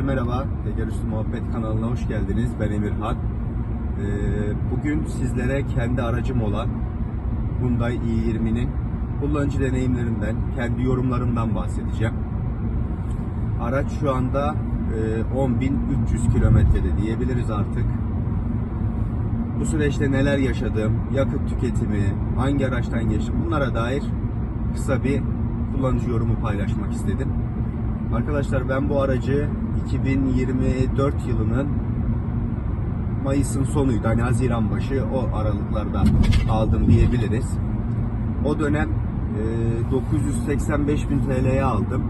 Arkadaşlar merhaba. Teker Üstü Muhabbet kanalına hoş geldiniz. Ben Emirhan. Ee, bugün sizlere kendi aracım olan Hyundai i20'nin kullanıcı deneyimlerinden, kendi yorumlarımdan bahsedeceğim. Araç şu anda e, 10.300 kilometrede diyebiliriz artık. Bu süreçte neler yaşadım, yakıt tüketimi, hangi araçtan geçtim bunlara dair kısa bir kullanıcı yorumu paylaşmak istedim. Arkadaşlar ben bu aracı 2024 yılının Mayıs'ın sonuydu. Hani Haziran başı o aralıklarda aldım diyebiliriz. O dönem e, 985 bin TL'ye aldım.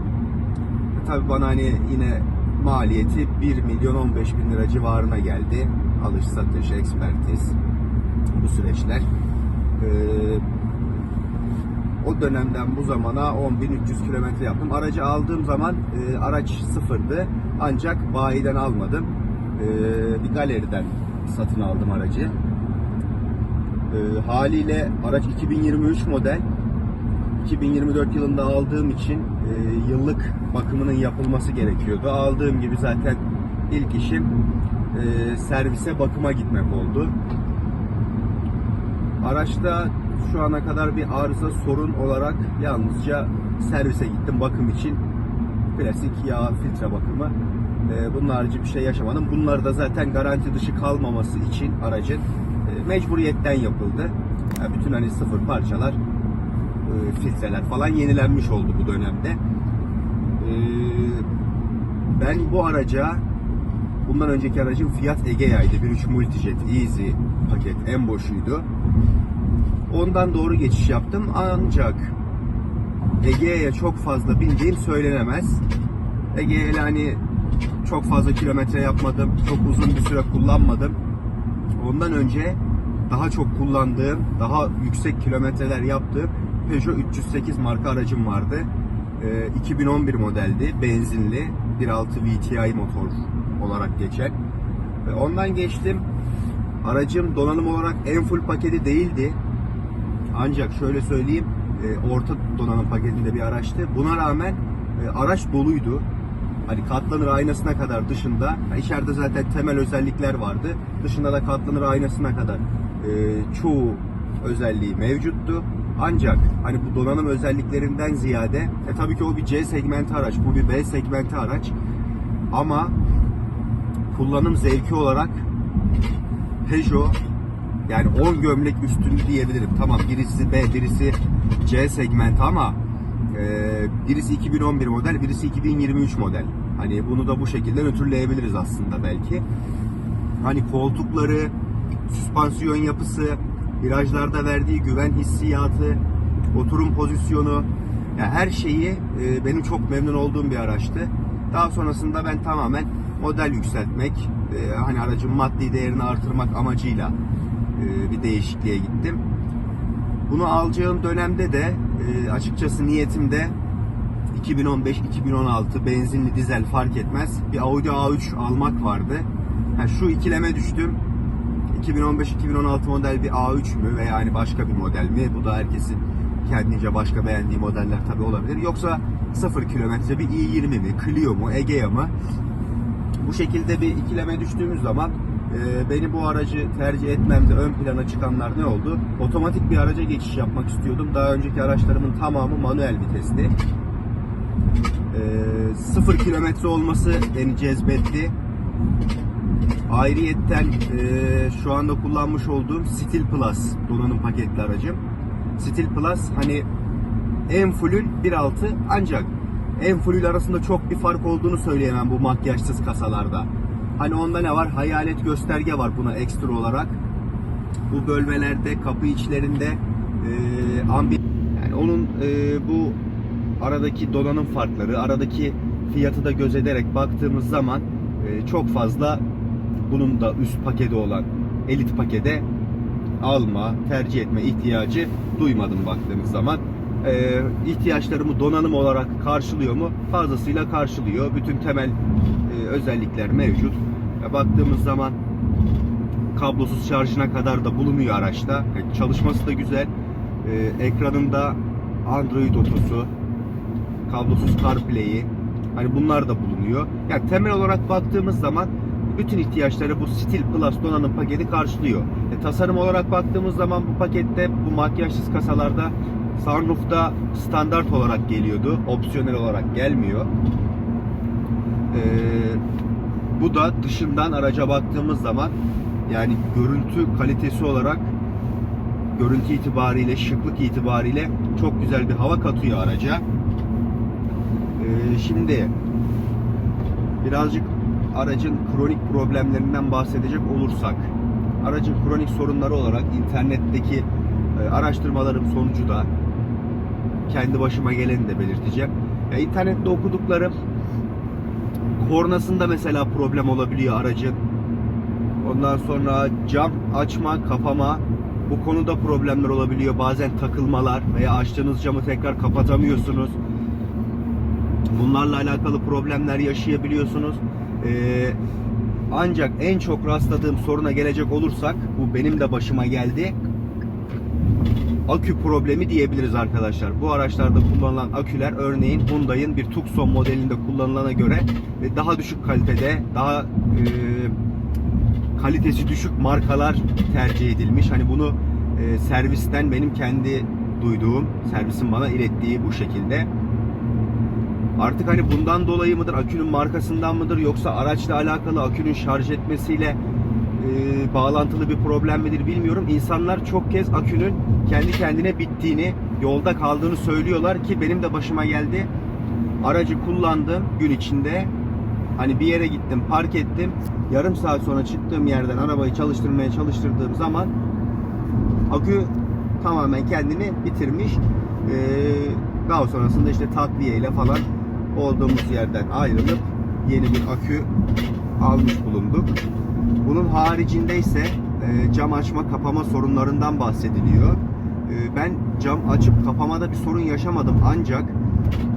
E, Tabii bana hani yine maliyeti 1 milyon 15 bin lira civarına geldi. Alış satış, ekspertiz bu süreçler. E, o dönemden bu zamana 10.300 kilometre yaptım. Aracı aldığım zaman e, araç sıfırdı. Ancak bayiden almadım. E, bir galeriden satın aldım aracı. E, haliyle araç 2023 model. 2024 yılında aldığım için e, yıllık bakımının yapılması gerekiyordu. Aldığım gibi zaten ilk işim e, servise bakıma gitmek oldu. Araçta şu ana kadar bir arıza sorun olarak yalnızca servise gittim bakım için. Klasik yağ filtre bakımı. Ee, bunun harici bir şey yaşamadım. Bunlar da zaten garanti dışı kalmaması için aracın e, mecburiyetten yapıldı. Yani bütün hani sıfır parçalar, e, filtreler falan yenilenmiş oldu bu dönemde. Ee, ben bu araca bundan önceki aracım Fiat Egea'ydı. 1.3 Multijet Easy paket en boşuydu. Ondan doğru geçiş yaptım ancak Ege'ye çok fazla bindiğim söylenemez. Ege ile hani çok fazla kilometre yapmadım. Çok uzun bir süre kullanmadım. Ondan önce daha çok kullandığım, daha yüksek kilometreler yaptığım Peugeot 308 marka aracım vardı. Ee, 2011 modeldi. Benzinli 1.6 VTI motor olarak geçen. Ve ondan geçtim. Aracım donanım olarak en full paketi değildi. Ancak şöyle söyleyeyim, e, orta donanım paketinde bir araçtı. Buna rağmen e, araç doluydu. Hani katlanır aynasına kadar dışında, içeride zaten temel özellikler vardı. Dışında da katlanır aynasına kadar e, çoğu özelliği mevcuttu. Ancak hani bu donanım özelliklerinden ziyade, e, tabii ki o bir C segmenti araç, bu bir B segmenti araç. Ama kullanım zevki olarak Peugeot yani 10 gömlek üstünü diyebilirim. Tamam birisi B, birisi C segmenti ama e, birisi 2011 model, birisi 2023 model. Hani bunu da bu şekilde nötrleyebiliriz aslında belki. Hani koltukları, süspansiyon yapısı, virajlarda verdiği güven hissiyatı, oturum pozisyonu, yani her şeyi e, benim çok memnun olduğum bir araçtı. Daha sonrasında ben tamamen model yükseltmek, e, hani aracın maddi değerini artırmak amacıyla bir değişikliğe gittim. Bunu alacağım dönemde de e, açıkçası niyetimde 2015-2016 benzinli dizel fark etmez bir Audi A3 almak vardı. Yani şu ikileme düştüm. 2015-2016 model bir A3 mü veya hani başka bir model mi? Bu da herkesin kendince başka beğendiği modeller tabii olabilir. Yoksa 0 kilometre bir i20 mi, Clio mu, Egea mı? Bu şekilde bir ikileme düştüğümüz zaman e, beni bu aracı tercih etmemde ön plana çıkanlar ne oldu? Otomatik bir araca geçiş yapmak istiyordum. Daha önceki araçlarımın tamamı manuel vitesti. E, 0 kilometre olması beni cezbetti. Ayrıyetten e, şu anda kullanmış olduğum Steel Plus donanım paketli aracım. Steel Plus hani en fullün 1.6 ancak en full arasında çok bir fark olduğunu söyleyemem bu makyajsız kasalarda. Hani onda ne var? Hayalet gösterge var buna ekstra olarak. Bu bölmelerde, kapı içlerinde e, ambi yani onun e, bu aradaki donanım farkları, aradaki fiyatı da göz ederek baktığımız zaman e, çok fazla bunun da üst paketi olan elit pakete alma, tercih etme ihtiyacı duymadım baktığımız zaman. Ee, ihtiyaçlarımı donanım olarak karşılıyor mu? Fazlasıyla karşılıyor. Bütün temel e, özellikler mevcut. Ya baktığımız zaman kablosuz şarjına kadar da bulunuyor araçta. Yani çalışması da güzel. Ekranında Android otosu, kablosuz CarPlay'i, Hani bunlar da bulunuyor. Yani temel olarak baktığımız zaman bütün ihtiyaçları bu Steel Plus donanım paketi karşılıyor. E, tasarım olarak baktığımız zaman bu pakette bu makyajsız kasalarda sunroof'ta standart olarak geliyordu. Opsiyonel olarak gelmiyor. Ee, bu da dışından araca baktığımız zaman yani görüntü kalitesi olarak görüntü itibariyle, şıklık itibariyle çok güzel bir hava katıyor araca. Ee, şimdi birazcık aracın kronik problemlerinden bahsedecek olursak aracın kronik sorunları olarak internetteki e, araştırmalarım sonucu da kendi başıma geleni de belirteceğim. Ya, internette okuduklarım kornasında mesela problem olabiliyor aracın. Ondan sonra cam açma, kapama bu konuda problemler olabiliyor. Bazen takılmalar veya açtığınız camı tekrar kapatamıyorsunuz. Bunlarla alakalı problemler yaşayabiliyorsunuz. Ee, ancak en çok rastladığım soruna gelecek olursak bu benim de başıma geldi. Akü problemi diyebiliriz arkadaşlar. Bu araçlarda kullanılan aküler örneğin Hyundai'in bir Tucson modelinde kullanılana göre e, daha düşük kalitede, daha e, kalitesi düşük markalar tercih edilmiş. Hani bunu e, servisten benim kendi duyduğum, servisin bana ilettiği bu şekilde. Artık hani bundan dolayı mıdır, akünün markasından mıdır yoksa araçla alakalı akünün şarj etmesiyle e, bağlantılı bir problem midir bilmiyorum. İnsanlar çok kez akünün kendi kendine bittiğini, yolda kaldığını söylüyorlar ki benim de başıma geldi. Aracı kullandım gün içinde. Hani bir yere gittim, park ettim. Yarım saat sonra çıktığım yerden arabayı çalıştırmaya çalıştırdığım zaman akü tamamen kendini bitirmiş. Ee, daha sonrasında işte takviye ile falan olduğumuz yerden ayrılıp yeni bir akü almış bulunduk. Bunun haricinde ise e, cam açma kapama sorunlarından bahsediliyor. E, ben cam açıp kapamada bir sorun yaşamadım ancak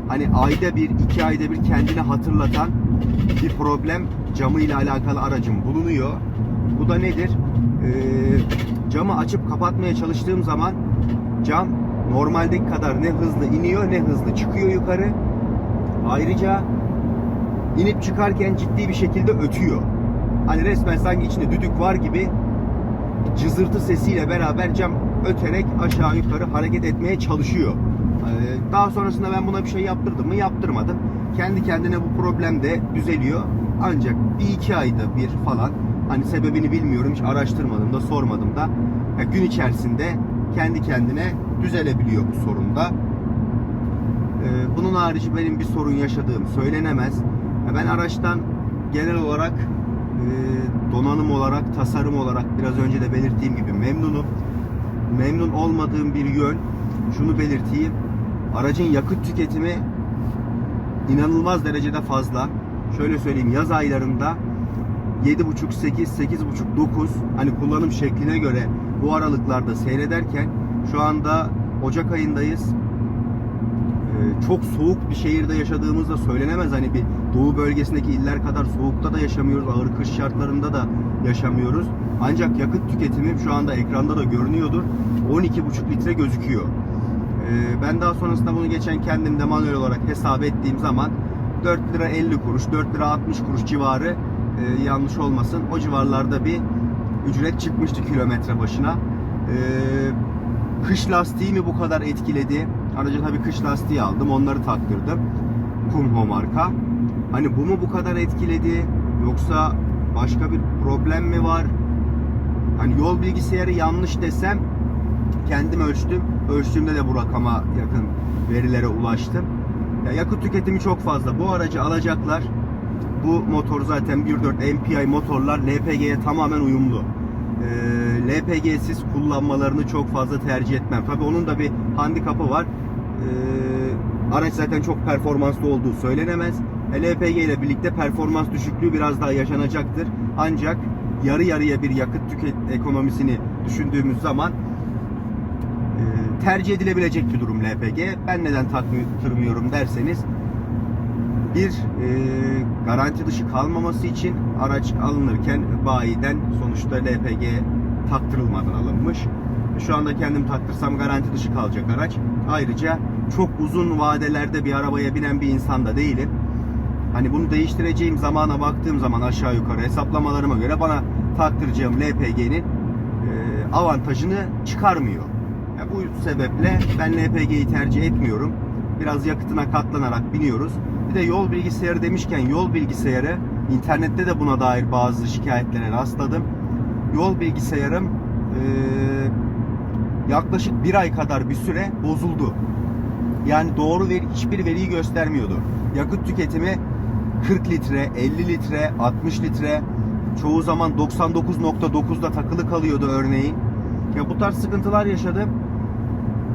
hani ayda bir, iki ayda bir kendini hatırlatan bir problem camı ile alakalı aracım bulunuyor. Bu da nedir? E, camı açıp kapatmaya çalıştığım zaman cam normaldeki kadar ne hızlı iniyor ne hızlı çıkıyor yukarı. Ayrıca inip çıkarken ciddi bir şekilde ötüyor. Hani resmen sanki içinde düdük var gibi cızırtı sesiyle beraber cam öterek aşağı yukarı hareket etmeye çalışıyor. Ee, Daha sonrasında ben buna bir şey yaptırdım mı? Yaptırmadım. Kendi kendine bu problem de düzeliyor. Ancak bir iki ayda bir falan hani sebebini bilmiyorum hiç araştırmadım da sormadım da ya gün içerisinde kendi kendine düzelebiliyor bu sorun da. Ee, Bunun harici benim bir sorun yaşadığım söylenemez. Ya Ben araçtan genel olarak e, donanım olarak, tasarım olarak biraz önce de belirttiğim gibi memnunum. Memnun olmadığım bir yön şunu belirteyim. Aracın yakıt tüketimi inanılmaz derecede fazla. Şöyle söyleyeyim yaz aylarında 7.5, 8, 8.5, 9 hani kullanım şekline göre bu aralıklarda seyrederken şu anda Ocak ayındayız. Ee, çok soğuk bir şehirde yaşadığımız da söylenemez. Hani bir doğu bölgesindeki iller kadar soğukta da yaşamıyoruz. Ağır kış şartlarında da yaşamıyoruz. Ancak yakıt tüketimim şu anda ekranda da görünüyordur. 12,5 litre gözüküyor. Ee, ben daha sonrasında bunu geçen kendimde manuel olarak hesap ettiğim zaman 4 lira 50 kuruş, 4 lira 60 kuruş civarı e, yanlış olmasın. O civarlarda bir ücret çıkmıştı kilometre başına. Ee, kış lastiği mi bu kadar etkiledi? Aracı tabii kış lastiği aldım. Onları taktırdım. Kumho marka. Hani bu mu bu kadar etkiledi? Yoksa başka bir problem mi var? Hani yol bilgisayarı yanlış desem kendim ölçtüm. Ölçtüğümde de bu rakama yakın verilere ulaştım. Ya yakıt tüketimi çok fazla. Bu aracı alacaklar. Bu motor zaten 1.4 MPI motorlar LPG'ye tamamen uyumlu. Ee, LPG'siz kullanmalarını çok fazla tercih etmem. Tabii onun da bir handikapı var. Ee, araç zaten çok performanslı olduğu söylenemez. E, LPG ile birlikte performans düşüklüğü biraz daha yaşanacaktır. Ancak yarı yarıya bir yakıt tüket ekonomisini düşündüğümüz zaman e, tercih edilebilecek bir durum LPG. Ben neden taktırmıyorum derseniz bir e, garanti dışı kalmaması için araç alınırken bayiden sonuçta LPG taktırılmadan alınmış. Şu anda kendim taktırsam garanti dışı kalacak araç. Ayrıca çok uzun vadelerde bir arabaya binen bir insan da değilim. Hani bunu değiştireceğim zamana baktığım zaman aşağı yukarı hesaplamalarıma göre bana taktıracağım LPG'nin e, avantajını çıkarmıyor. Ya bu sebeple ben LPG'yi tercih etmiyorum. Biraz yakıtına katlanarak biniyoruz. De yol bilgisayarı demişken yol bilgisayarı internette de buna dair bazı şikayetlere rastladım. Yol bilgisayarım eee, yaklaşık bir ay kadar bir süre bozuldu. Yani doğru veri, hiçbir veriyi göstermiyordu. Yakıt tüketimi 40 litre, 50 litre, 60 litre, çoğu zaman 99.9'da takılı kalıyordu örneğin. Ya bu tarz sıkıntılar yaşadım.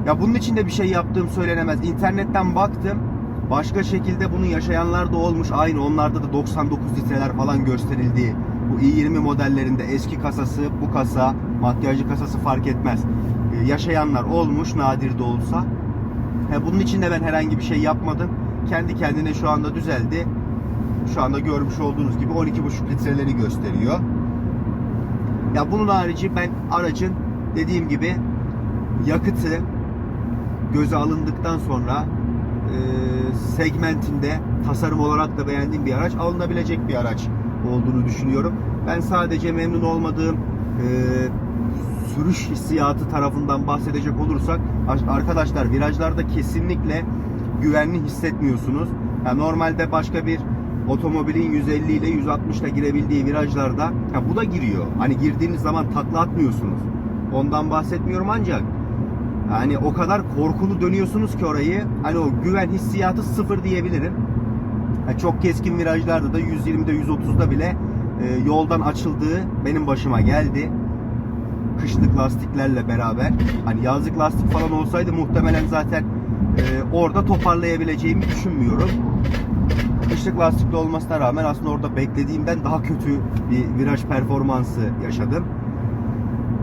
Ya bunun için de bir şey yaptığım söylenemez. İnternetten baktım. Başka şekilde bunu yaşayanlar da olmuş. Aynı onlarda da 99 litreler falan gösterildiği. Bu i20 modellerinde eski kasası, bu kasa, makyajlı kasası fark etmez. Ee, yaşayanlar olmuş nadir de olsa. He, bunun için de ben herhangi bir şey yapmadım. Kendi kendine şu anda düzeldi. Şu anda görmüş olduğunuz gibi 12,5 litreleri gösteriyor. Ya bunun harici ben aracın dediğim gibi yakıtı göze alındıktan sonra segmentinde tasarım olarak da beğendiğim bir araç alınabilecek bir araç olduğunu düşünüyorum. Ben sadece memnun olmadığım e, sürüş hissiyatı tarafından bahsedecek olursak arkadaşlar virajlarda kesinlikle güvenli hissetmiyorsunuz. Yani normalde başka bir otomobilin 150 ile 160 ile girebildiği virajlarda ya bu da giriyor. Hani girdiğiniz zaman takla atmıyorsunuz. Ondan bahsetmiyorum ancak yani o kadar korkulu dönüyorsunuz ki orayı hani o güven hissiyatı sıfır diyebilirim. Yani çok keskin virajlarda da 120'de 130'da bile e, yoldan açıldığı benim başıma geldi. Kışlık lastiklerle beraber. Hani yazlık lastik falan olsaydı muhtemelen zaten e, orada toparlayabileceğimi düşünmüyorum. Kışlık lastikli olmasına rağmen aslında orada beklediğimden daha kötü bir viraj performansı yaşadım.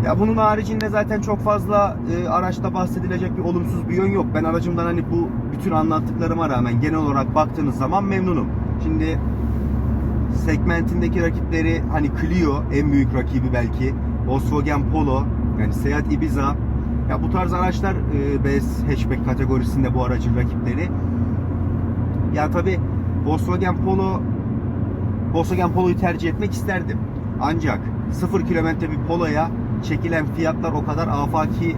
Ya bunun haricinde zaten çok fazla e, araçta bahsedilecek bir olumsuz bir yön yok. Ben aracımdan hani bu bütün anlattıklarıma rağmen genel olarak baktığınız zaman memnunum. Şimdi segmentindeki rakipleri hani Clio en büyük rakibi belki. Volkswagen Polo yani Seat Ibiza. Ya bu tarz araçlar e, BS hatchback kategorisinde bu aracın rakipleri. Ya tabi Volkswagen Polo Volkswagen Polo'yu tercih etmek isterdim. Ancak 0 kilometre bir Polo'ya çekilen fiyatlar o kadar afaki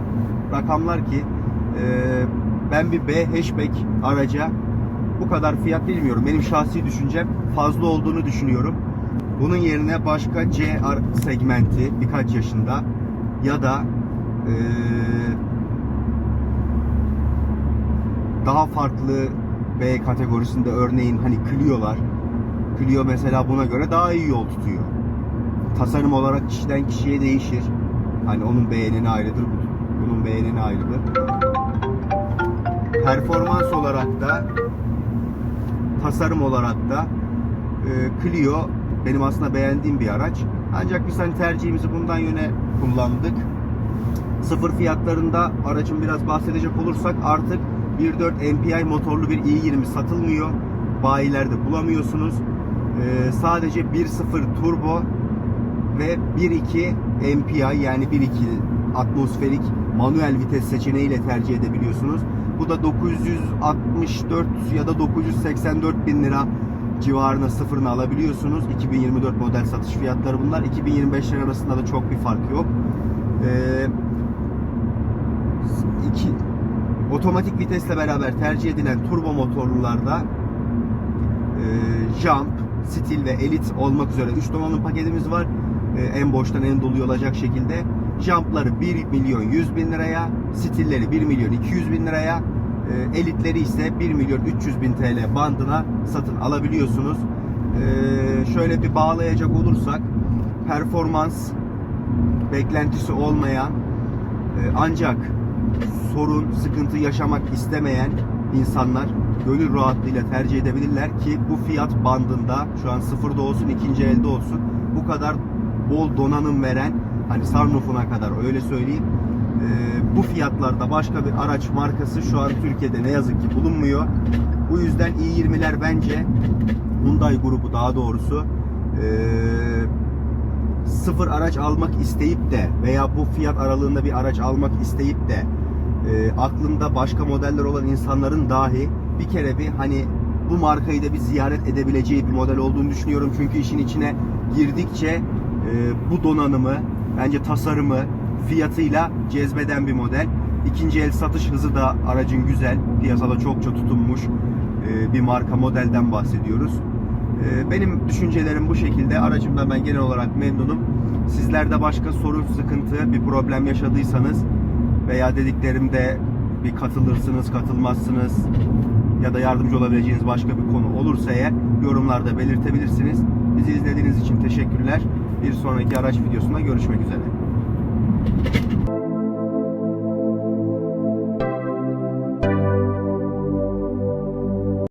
rakamlar ki e, ben bir B hatchback araca bu kadar fiyat bilmiyorum. Benim şahsi düşüncem fazla olduğunu düşünüyorum. Bunun yerine başka C segmenti birkaç yaşında ya da e, daha farklı B kategorisinde örneğin hani Clio'lar Clio mesela buna göre daha iyi yol tutuyor. Tasarım olarak kişiden kişiye değişir. Hani onun beğenini ayrıdır, bunun beğenini ayrıdır. Performans olarak da tasarım olarak da e, Clio benim aslında beğendiğim bir araç. Ancak biz hani tercihimizi bundan yöne kullandık. Sıfır fiyatlarında aracın biraz bahsedecek olursak artık 1.4 MPI motorlu bir i20 satılmıyor. Bayilerde bulamıyorsunuz. Ee, sadece 1.0 turbo ve 1.2 MPI yani 1.2 atmosferik manuel vites seçeneğiyle tercih edebiliyorsunuz. Bu da 964 ya da 984 bin lira civarına sıfırını alabiliyorsunuz. 2024 model satış fiyatları bunlar. 2025'ler arasında da çok bir fark yok. Ee, iki, otomatik vitesle beraber tercih edilen turbo motorlularda e, Jump, Steel ve Elite olmak üzere 3 donanım paketimiz var. E, en boştan en doluyu olacak şekilde. Jump'ları 1 milyon 100 bin liraya, Steel'leri 1 milyon 200 bin liraya, e, elitleri ise 1 milyon 300 bin TL bandına satın alabiliyorsunuz. E, şöyle bir bağlayacak olursak performans beklentisi olmayan e, ancak sorun, sıkıntı yaşamak istemeyen insanlar gönül rahatlığıyla tercih edebilirler ki bu fiyat bandında şu an sıfırda olsun ikinci elde olsun bu kadar bol donanım veren hani Sarnuf'una kadar öyle söyleyeyim e, bu fiyatlarda başka bir araç markası şu an Türkiye'de ne yazık ki bulunmuyor. Bu yüzden i20'ler bence Hyundai grubu daha doğrusu e, sıfır araç almak isteyip de veya bu fiyat aralığında bir araç almak isteyip de e, aklında başka modeller olan insanların dahi bir kere bir hani bu markayı da bir ziyaret edebileceği bir model olduğunu düşünüyorum. Çünkü işin içine girdikçe bu donanımı, bence tasarımı, fiyatıyla cezbeden bir model. İkinci el satış hızı da aracın güzel. Piyasada çokça tutunmuş e, bir marka modelden bahsediyoruz. E, Benim düşüncelerim bu şekilde. Aracımdan ben genel olarak memnunum. Sizlerde başka sorun, sıkıntı, bir problem yaşadıysanız veya dediklerimde bir katılırsınız, katılmazsınız ya da yardımcı olabileceğiniz başka bir konu olursa eğer yorumlarda belirtebilirsiniz. Bizi izlediğiniz için teşekkürler. Bir sonraki araç videosunda görüşmek üzere.